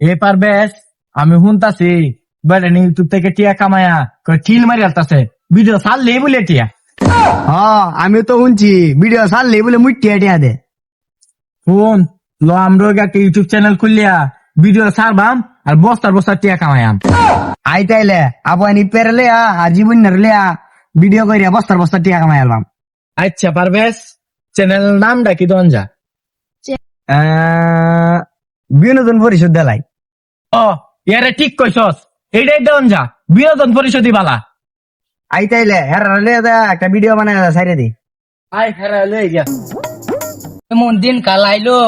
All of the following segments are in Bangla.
এ পারবেশ আমি শুনতাছি বেড়ে ইউটিউব থেকে টিয়া কামায়া কই ঠিল মারি আলতাছে। ভিডিও ছাড়লেই বলে টিয়া। হ্যাঁ আমি তো শুনছি ভিডিও ছাড়লে বলে মুই টিয়া টিয়া দে। শুন ল আমরা একটা ইউটিউব চ্যানেল খুললিয়া ভিডিও ছাড়বাম আর বস্তার বস্তার টিয়া কামায়াম। আই তাইলে আবু আনি পেরে আ আর জীবন লে ভিডিও করিয়া বস্তার বস্তা টিয়া কামাই আলবাম। আচ্ছা পারবেশ চ্যানেল নামটা কি দঞ্জা বিনোদন পরিষদ দেলাই। ও ইয়ারে ঠিক কইছস এইটাই দঞ্জা বিনোদন পরিষদই বালা। আই তাইলে হ্যাঁ লে দে একটা ভিডিও বানায় সাইরে দি। আই হেরা লই গিয়া এমন দিন কালাইলো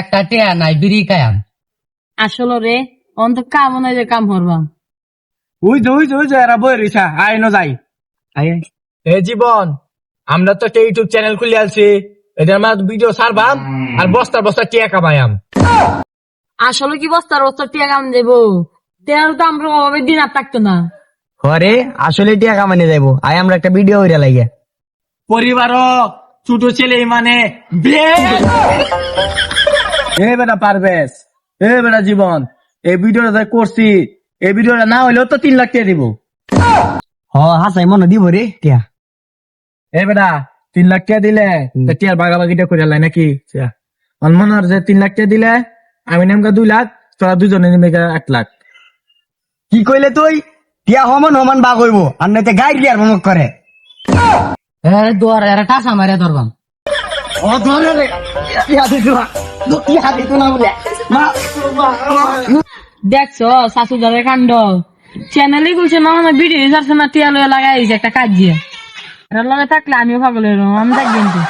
একটা টেয়া নাই বিড়ি খায়াম আসলে রে অন্ত কাম নাই যে কাম করবাম উই যে উই যে উই যে এরা বই রইছা আই ন যাই। আই। হে জীবন আমরা তো একটা ইউটিউব চ্যানেল খুলে আলছি। এটার মাঝে ভিডিও ছাড়বাম আর বস্তার বস্তা টিয়া কামায়াম আসলে কি বস্তার বস্তা টিয়া কাম দেবো তেল তো আমরা অভাবে দিন আর থাকতো না। হরে আসলে টিয়া কামানি যাইবো। আই আমরা একটা ভিডিও কইরা লাগে পরিবার ছোট ছেলে মানে এ বেটা পারবেশ এ বেটা জীবন এই ভিডিওটা যে করছি এই ভিডিওটা না হইলেও তো তিন লাখ টাকা দিব। হ হাসাই মনে দিব রে টিয়া। এ বেটা তিন লাখ টাকা দিলে টিয়ার বাগাবাগিটা করে লাই নাকি? মনে হয় যে তিন লাখ টাকা দিলে আমি নামকা দুই লাখ তোরা দুজনে নেমে এক লাখ। কি কইলে তুই? টিয়া হমান হমান বা কইব আর নাইতে গাইড গিয়ার মমক করে। এ দোয়ার এরা টাসা মারিয়া ধরবাম। ও ধরে রে টিয়া দিতু না টিয়া দিতু না বলে। মা দেখছ শাশু দাদের কাণ্ড। চ্যানেলই খুলছে না মানে ভিডিও ছাড়ছে না টিয়া লয়ে লাগাই একটা কাজ দিয়ে। এটার লগে থাকলে আমিও পাগল হইলাম আমি দেখবেন তো